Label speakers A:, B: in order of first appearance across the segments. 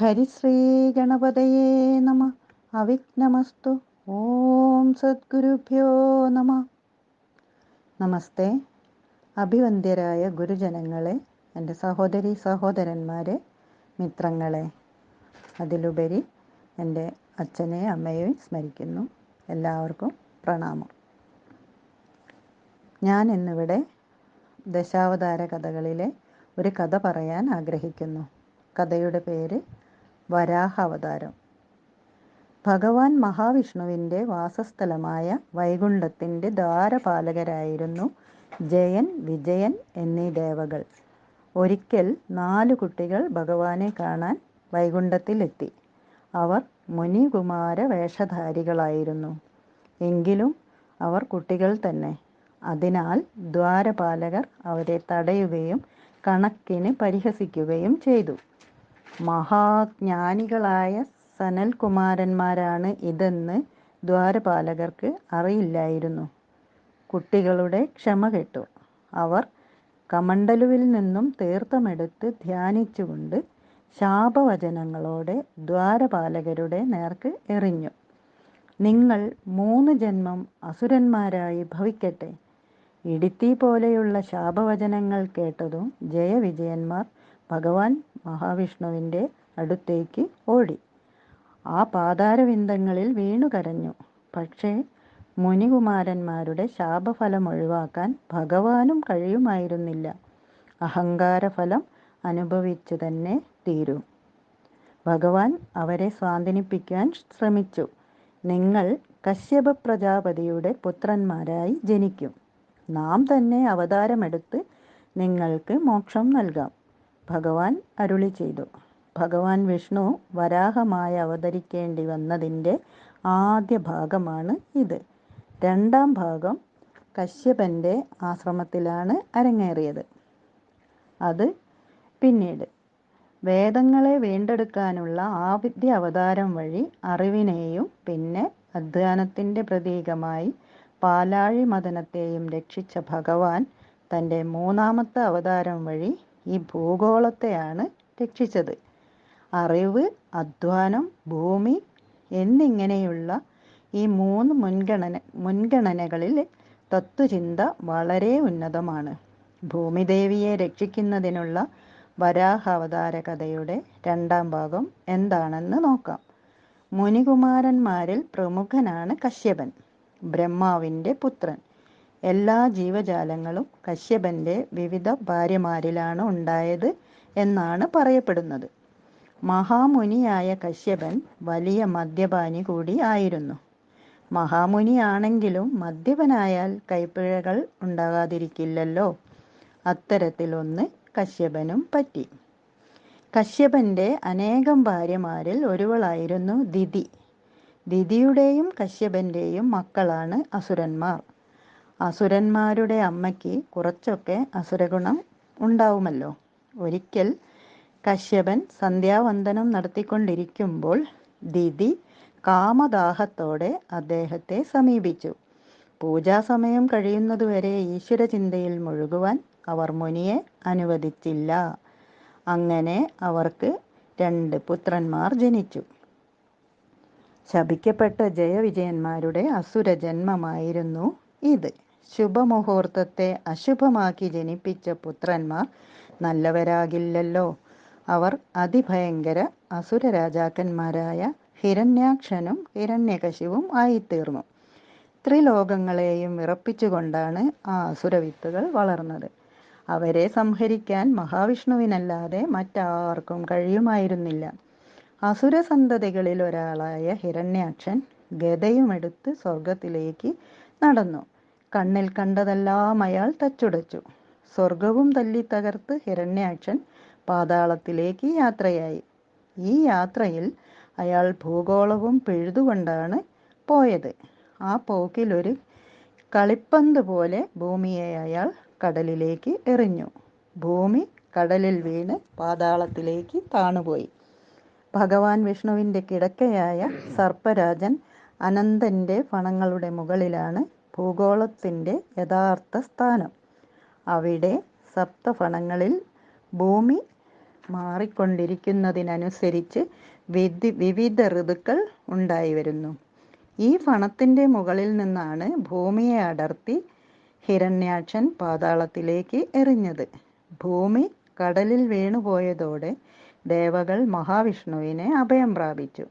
A: ഹരിശ്രീ ഗണപതയേ നമ. അവിഘ്നമസ്തു. ഓം സദ്ഗുരുഭ്യോ നമ. നമസ്തേ. അഭിവന്ദ്യരായ ഗുരുജനങ്ങളെ എന്റെ സഹോദരി സഹോദരന്മാരെ മിത്രങ്ങളെ. അതിലുപരി എന്റെ അച്ഛനെ അമ്മയെയും സ്മരിക്കുന്നു. എല്ലാവർക്കും പ്രണാമം. ഞാൻ ഇന്നിവിടെ ദശാവതാര കഥകളിലെ ഒരു കഥ പറയാൻ ആഗ്രഹിക്കുന്നു. കഥയുടെ പേര് വരാഹ അവതാരം ഭഗവാൻ മഹാവിഷ്ണുവിന്റെ വാസസ്ഥലമായ വൈകുണ്ഠത്തിന്റെ ദ്വാരപാലകരായിരുന്നു ജയൻ വിജയൻ എന്നീ ദേവകൾ. ഒരിക്കൽ നാല് കുട്ടികൾ ഭഗവാനെ കാണാൻ വൈകുണ്ഠത്തിലെത്തി. അവർ മുനികുമാര വേഷധാരികളായിരുന്നു എങ്കിലും അവർ കുട്ടികൾ തന്നെ. അതിനാൽ ദ്വാരപാലകർ അവരെ തടയുകയും കണക്കിന് പരിഹസിക്കുകയും ചെയ്തു. മഹാജ്ഞാനികളായ സനൽകുമാരന്മാരാണ് ഇതെന്ന് ദ്വാരപാലകർക്ക് അറിയില്ലായിരുന്നു. കുട്ടികളുടെ ക്ഷമ കെട്ടു. അവർ കമണ്ടലുവിൽ നിന്നും തീർത്ഥമെടുത്ത് ധ്യാനിച്ചുകൊണ്ട് ശാപവചനങ്ങളോടെ ദ്വാരപാലകരുടെ നേർക്ക് എറിഞ്ഞു. നിങ്ങൾ മൂന്ന് ജന്മം അസുരന്മാരായി ഭവിക്കട്ടെ. ഇടുത്തി പോലെയുള്ള ശാപവചനങ്ങൾ കേട്ടതും ജയവിജയന്മാർ ഭഗവാൻ മഹാവിഷ്ണുവിന്റെ അടുത്തേക്ക് ഓടി. ആ പാതാരവിന്ദങ്ങളിൽ വീണു കരഞ്ഞു. പക്ഷേ മുനികുമാരന്മാരുടെ ശാപഫലം ഒഴിവാക്കാൻ ഭഗവാനും കഴിയുമായിരുന്നില്ല. അഹങ്കാരഫലം അനുഭവിച്ചു തന്നെ തീരൂ. ഭഗവാൻ അവരെ സ്വാന്തനിപ്പിക്കാൻ ശ്രമിച്ചു. നിങ്ങൾ കശ്യപ പ്രജാപതിയുടെ പുത്രന്മാരായി ജനിക്കും. നാം തന്നെ അവതാരമെടുത്ത് നിങ്ങൾക്ക് മോക്ഷം നൽകാം. ഭഗവാൻ അരുളി ചെയ്തു. ഭഗവാൻ വിഷ്ണു വരാഹമായി അവതരിക്കേണ്ടി വന്നതിന്റെ ആദ്യ ഭാഗമാണ് ഇത്. രണ്ടാം ഭാഗം കശ്യപന്റെ ആശ്രമത്തിലാണ് അരങ്ങേറിയത്. അത് പിന്നീട്. വേദങ്ങളെ വീണ്ടെടുക്കാനുള്ള ആവിദ്യ അവതാരം വഴി അറിവിനെയും പിന്നെ അധ്വാനത്തിന്റെ പ്രതീകമായി പാലാഴി മദനത്തെയും രക്ഷിച്ച ഭഗവാൻ തന്റെ മൂന്നാമത്തെ അവതാരം വഴി ഈ ഭൂഗോളത്തെയാണ് രക്ഷിച്ചത്. അറിവ് അധ്വാനം ഭൂമി എന്നിങ്ങനെയുള്ള ഈ മൂന്ന് മുൻഗണന മുൻഗണനകളിൽ തത്വചിന്ത വളരെ ഉന്നതമാണ്. ഭൂമിദേവിയെ രക്ഷിക്കുന്നതിനുള്ള വരാഹ അവതാര കഥയുടെ രണ്ടാം ഭാഗം എന്താണെന്ന് നോക്കാം. മുനികുമാരന്മാരിൽ പ്രമുഖനാണ് കശ്യപൻ ബ്രഹ്മാവിന്റെ പുത്രൻ. എല്ലാ ജീവജാലങ്ങളും കശ്യപന്റെ വിവിധ ഭാര്യമാരിലാണ് ഉണ്ടായത് എന്നാണ് പറയപ്പെടുന്നത്. മഹാമുനിയായ കശ്യപൻ വലിയ മദ്യപാനി കൂടി ആയിരുന്നു. മഹാമുനിയാണെങ്കിലും മദ്യപനായാൽ കൈപ്പിഴകൾ ഉണ്ടാകാതിരിക്കില്ലല്ലോ. അത്തരത്തിലൊന്ന് കശ്യപനും പറ്റി. കശ്യപന്റെ അനേകം ഭാര്യമാരിൽ ഒരുവളായിരുന്നു ദിതി. ദിതിയുടെയും കശ്യപന്റെയും മക്കളാണ് അസുരന്മാർ. അസുരന്മാരുടെ അമ്മയ്ക്ക് കുറച്ചൊക്കെ അസുരഗുണം ഉണ്ടാവുമല്ലോ. ഒരിക്കൽ കശ്യപൻ സന്ധ്യാവന്ദനം നടത്തിക്കൊണ്ടിരിക്കുമ്പോൾ ദിതി കാമദാഹത്തോടെ അദ്ദേഹത്തെ സമീപിച്ചു. പൂജാസമയം കഴിയുന്നതുവരെ ഈശ്വരചിന്തയിൽ മുഴുകുവാൻ അവർ മുനിയെ അനുവദിച്ചില്ല. അങ്ങനെ അവർക്ക് രണ്ട് പുത്രന്മാർ ജനിച്ചു. ശപിക്കപ്പെട്ട ജയവിജയന്മാരുടെ അസുര ജന്മമായിരുന്നു ഇത്. ശുഭമുഹൂർത്തത്തെ അശുഭമാക്കി ജനിപ്പിച്ച പുത്രന്മാർ നല്ലവരാകില്ലല്ലോ. അവർ അതിഭയങ്കര അസുര രാജാക്കന്മാരായ ഹിരണ്യാക്ഷനും ഹിരണ്യകശിവും ആയിത്തീർന്നു. ത്രിലോകങ്ങളെയും വിറപ്പിച്ചുകൊണ്ടാണ് ആ അസുരവിത്തുകൾ വളർന്നത്. അവരെ സംഹരിക്കാൻ മഹാവിഷ്ണുവിനല്ലാതെ മറ്റാർക്കും കഴിയുമായിരുന്നില്ല. അസുരസന്തതികളിൽ ഒരാളായ ഹിരണ്യാക്ഷൻ ഗതയുമെടുത്ത് സ്വർഗത്തിലേക്ക് നടന്നു. കണ്ണിൽ കണ്ടതെല്ലാം അയാൾ തച്ചുടച്ചു. സ്വർഗവും തല്ലി തകർത്ത് ഹിരണ്യാക്ഷൻ പാതാളത്തിലേക്ക് യാത്രയായി. ഈ യാത്രയിൽ അയാൾ ഭൂഗോളവും പിഴുതുകൊണ്ടാണ് പോയത്. ആ പോക്കിലൊരു കളിപ്പന്ത് പോലെ ഭൂമിയെ അയാൾ കടലിലേക്ക് എറിഞ്ഞു. ഭൂമി കടലിൽ വീണ് പാതാളത്തിലേക്ക് താണുപോയി. ഭഗവാൻ വിഷ്ണുവിന്റെ കിടക്കയായ സർപ്പരാജൻ അനന്തന്റെ ഫണങ്ങളുടെ മുകളിലാണ് ഭൂഗോളത്തിന്റെ യഥാർത്ഥ സ്ഥാനം. അവിടെ സപ്തഫണങ്ങളിൽ ഭൂമി മാറിക്കൊണ്ടിരിക്കുന്നതിനനുസരിച്ച് വിധി വിവിധ ഋതുക്കൾ ഉണ്ടായി വരുന്നു ഈ ഫണത്തിന്റെ മുകളിൽ നിന്നാണ് ഭൂമിയെ അടർത്തി ഹിരണ്യാക്ഷൻ പാതാളത്തിലേക്ക് എറിഞ്ഞത്. ഭൂമി കടലിൽ വീണുപോയതോടെ ദേവകൾ മഹാവിഷ്ണുവിനെ അഭയം പ്രാപിച്ചു.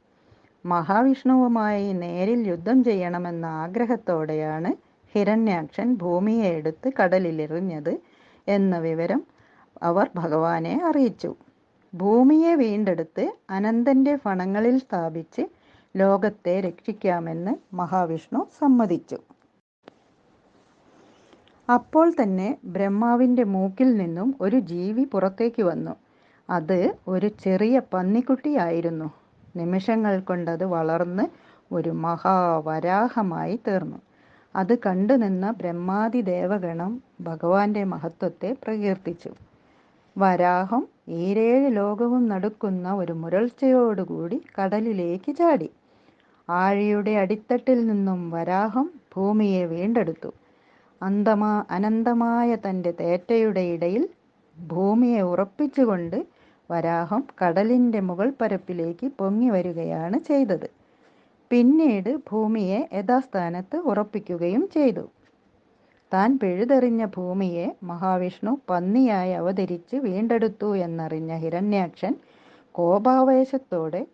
A: മഹാവിഷ്ണുവുമായി നേരിൽ യുദ്ധം ചെയ്യണമെന്ന ആഗ്രഹത്തോടെയാണ് ഹിരണ്യാക്ഷൻ ഭൂമിയെ എടുത്ത് കടലിലെറിഞ്ഞത് എന്ന വിവരം അവർ ഭഗവാനെ അറിയിച്ചു. ഭൂമിയെ വീണ്ടെടുത്ത് അനന്തന്റെ ഫണങ്ങളിൽ സ്ഥാപിച്ച് ലോകത്തെ രക്ഷിക്കാമെന്ന് മഹാവിഷ്ണു സമ്മതിച്ചു. അപ്പോൾ തന്നെ ബ്രഹ്മാവിന്റെ മൂക്കിൽ നിന്നും ഒരു ജീവി പുറത്തേക്ക് വന്നു. അത് ഒരു ചെറിയ പന്നിക്കുട്ടിയായിരുന്നു. നിമിഷങ്ങൾ കൊണ്ടത് വളർന്ന് ഒരു മഹാവരാഹമായി തീർന്നു. അത് കണ്ടു നിന്ന ബ്രഹ്മാതി ദേവഗണം ഭഗവാന്റെ മഹത്വത്തെ പ്രകീർത്തിച്ചു. വരാഹം ഈരേഴ് ലോകവും നടക്കുന്ന ഒരു മുരൾച്ചയോടുകൂടി കടലിലേക്ക് ചാടി. ആഴിയുടെ അടിത്തട്ടിൽ നിന്നും വരാഹം ഭൂമിയെ വീണ്ടെടുത്തു. അന്തമാ അനന്തമായ തന്റെ തേറ്റയുടെ ഇടയിൽ ഭൂമിയെ ഉറപ്പിച്ചുകൊണ്ട് വരാഹം കടലിന്റെ മുകൾ പരപ്പിലേക്ക് പൊങ്ങി വരികയാണ് ചെയ്തത്. പിന്നീട് ഭൂമിയെ യഥാസ്ഥാനത്ത് ഉറപ്പിക്കുകയും ചെയ്തു. താൻ പിഴുതെറിഞ്ഞ ഭൂമിയെ മഹാവിഷ്ണു പന്നിയായി അവതരിച്ച് വീണ്ടെടുത്തു എന്നറിഞ്ഞ ഹിരണ്യാക്ഷൻ കോപാവേശത്തോടെ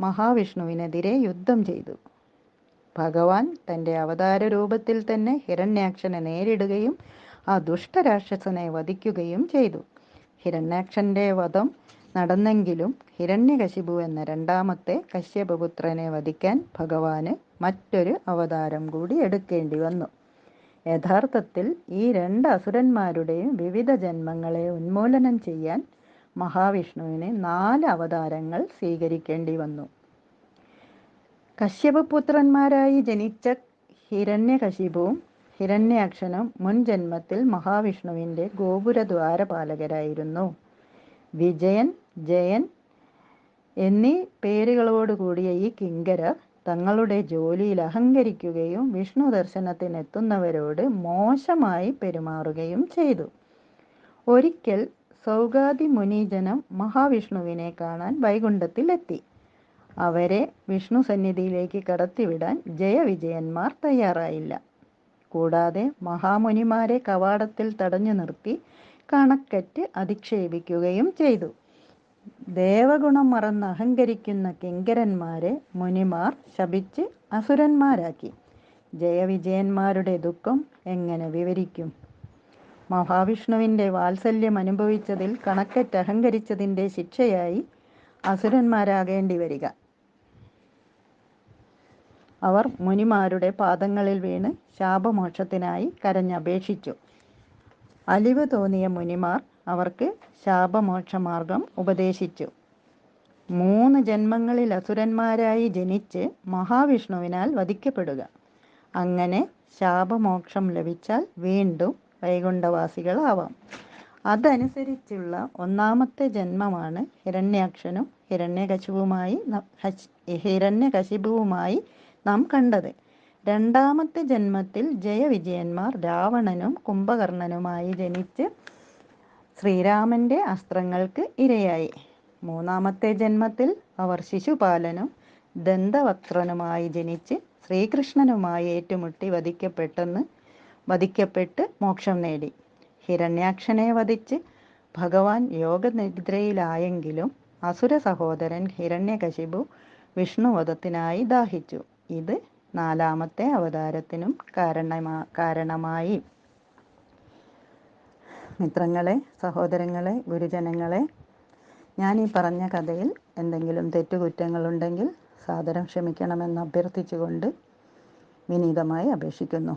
A: മഹാവിഷ്ണുവിനെതിരെ യുദ്ധം ചെയ്തു. ഭഗവാൻ തന്റെ അവതാര രൂപത്തിൽ തന്നെ ഹിരണ്യാക്ഷനെ നേരിടുകയും ആ ദുഷ്ടരാക്ഷസനെ വധിക്കുകയും ചെയ്തു. ഹിരണ്യാക്ഷന്റെ വധം നടന്നെങ്കിലും ഹിരണ്യകശിപു എന്ന രണ്ടാമത്തെ കശ്യപപുത്രനെ വധിക്കാൻ ഭഗവാന് മറ്റൊരു അവതാരം കൂടി എടുക്കേണ്ടി വന്നു. യഥാർത്ഥത്തിൽ ഈ രണ്ട് അസുരന്മാരുടെയും വിവിധ ജന്മങ്ങളെ ഉന്മൂലനം ചെയ്യാൻ മഹാവിഷ്ണുവിന് നാല് അവതാരങ്ങൾ സ്വീകരിക്കേണ്ടി വന്നു. കശ്യപപുത്രന്മാരായി ജനിച്ച ഹിരണ്യകശിപുവും ഹിരണ്യാക്ഷനും മുൻ ജന്മത്തിൽ മഹാവിഷ്ണുവിന്റെ ഗോപുരദ്വാരപാലകരായിരുന്നു. വിജയൻ ജയൻ എന്നീ പേരുകളോട് കൂടിയ ഈ കിങ്കരർ തങ്ങളുടെ ജോലിയിൽ അഹങ്കരിക്കുകയും വിഷ്ണു ദർശനത്തിനെത്തുന്നവരോട് മോശമായി പെരുമാറുകയും ചെയ്തു. ഒരിക്കൽ സൗഗാദി മുനീജനം മഹാവിഷ്ണുവിനെ കാണാൻ വൈകുണ്ഠത്തിലെത്തി. അവരെ വിഷ്ണു സന്നിധിയിലേക്ക് കടത്തിവിടാൻ ജയവിജയന്മാർ തയ്യാറായില്ല. കൂടാതെ മഹാമുനിമാരെ കവാടത്തിൽ തടഞ്ഞു നിർത്തി കണക്കറ്റ് അധിക്ഷേപിക്കുകയും ചെയ്തു. ദേവഗുണം മറന്ന് അഹങ്കരിക്കുന്ന കിങ്കരന്മാരെ മുനിമാർ ശപിച്ച് അസുരന്മാരാക്കി. ജയവിജയന്മാരുടെ ദുഃഖം എങ്ങനെ വിവരിക്കും? മഹാവിഷ്ണുവിന്റെ വാത്സല്യം അനുഭവിച്ചതിൽ കണക്കറ്റ് അഹങ്കരിച്ചതിന്റെ ശിക്ഷയായി അസുരന്മാരാകേണ്ടി വരിക. അവർ മുനിമാരുടെ പാദങ്ങളിൽ വീണ് ശാപമോക്ഷത്തിനായി കരഞ്ഞപേക്ഷിച്ചു. അലിവ് തോന്നിയ മുനിമാർ അവർക്ക് ശാപമോക്ഷമാർഗം ഉപദേശിച്ചു. മൂന്ന് ജന്മങ്ങളിൽ അസുരന്മാരായി ജനിച്ച് മഹാവിഷ്ണുവിനാൽ വധിക്കപ്പെടുക. അങ്ങനെ ശാപമോക്ഷം ലഭിച്ചാൽ വീണ്ടും വൈകുണ്ഠവാസികളാവാം. അതനുസരിച്ചുള്ള ഒന്നാമത്തെ ജന്മമാണ് ഹിരണ്യാക്ഷനും ഹിരണ്യകശിപുമായി ഹിരണ്യകശിപുവുമായി നാം കണ്ടത്. രണ്ടാമത്തെ ജന്മത്തിൽ ജയവിജയന്മാർ രാവണനും കുംഭകർണനുമായി ജനിച്ച് ശ്രീരാമന്റെ അസ്ത്രങ്ങൾക്ക് ഇരയായി. മൂന്നാമത്തെ ജന്മത്തിൽ അവർ ശിശുപാലനും ദന്തവക്ത്രനുമായി ജനിച്ച് ശ്രീകൃഷ്ണനുമായി ഏറ്റുമുട്ടി വധിക്കപ്പെട്ടെന്ന് വധിക്കപ്പെട്ട് മോക്ഷം നേടി. ഹിരണ്യാക്ഷനെ വധിച്ച് ഭഗവാൻ യോഗനിദ്രയിലായെങ്കിലും അസുര സഹോദരൻ ഹിരണ്യകശിപു വിഷ്ണുവധത്തിനായി ദാഹിച്ചു. ഇത് നാലാമത്തെ അവതാരത്തിനും കാരണമാ കാരണമായി. മിത്രങ്ങളെ സഹോദരങ്ങളെ ഗുരുജനങ്ങളെ ഞാൻ ഈ പറഞ്ഞ കഥയിൽ എന്തെങ്കിലും തെറ്റുകുറ്റങ്ങളുണ്ടെങ്കിൽ സാദരം ക്ഷമിക്കണമെന്ന് അഭ്യർത്ഥിച്ചുകൊണ്ട് വിനീതമായി അപേക്ഷിക്കുന്നു.